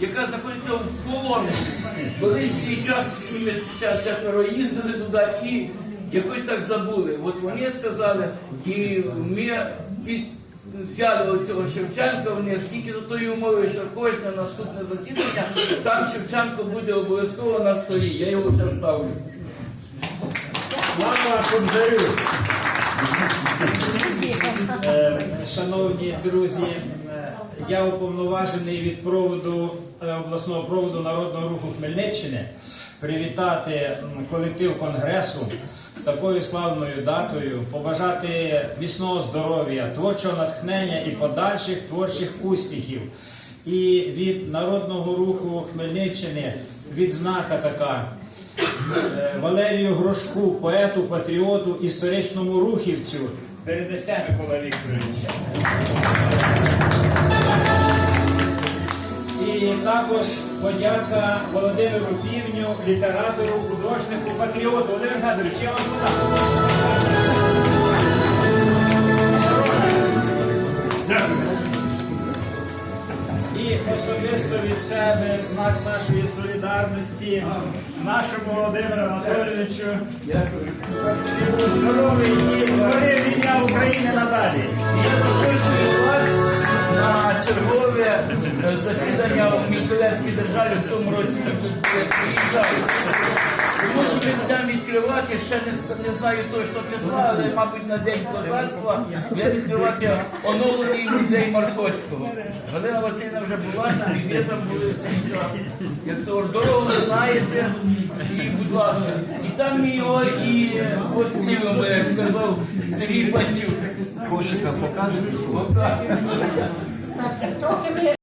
яка знаходиться в полоні. Колись свій час четверо їздили туди і якось так забули. От вони сказали, і ми під. Взяли цього Шевченка в них тільки за тою умовою, що кожне наступне засідання там Шевченко буде обов'язково на столі. Я його вже ставлю. Слава Кобзарю! Е, Шановні друзі, е, я уповноважений від проводу е, обласного проводу народного руху Хмельниччини привітати колектив конгресу з такою славною датою, побажати міцного здоров'я, творчого натхнення і подальших творчих успіхів. І від народного руху Хмельниччини відзнака така. Валерію Грошку, поету, патріоту, історичному рухівцю. Передасте Микола Вікторович. І також подяка Володимиру Півню, літератору, художнику, патріоту. Володимир Федорович, я вам подам. І особисто від себе в знак нашої солідарності нашому Володимиру Анатолійовичу. Дякую. Здоровий України надалі. Я запрошую вас на чергове е, засідання у Миколаївській державі в тому році ми приїжджали. Що будемо відкривати, ще не, не знаю точно числа, але, мабуть, на День козацтва будемо відкривати оновлений музей Маркоцького. Галина Васильівна вже була там, і ви там були в свій час. Як то дорогу знаєте, і будь ласка. І там ми його і освілимо, як казав Сергій Пантюк. Кошика покажете? Пока. Так, трохи ми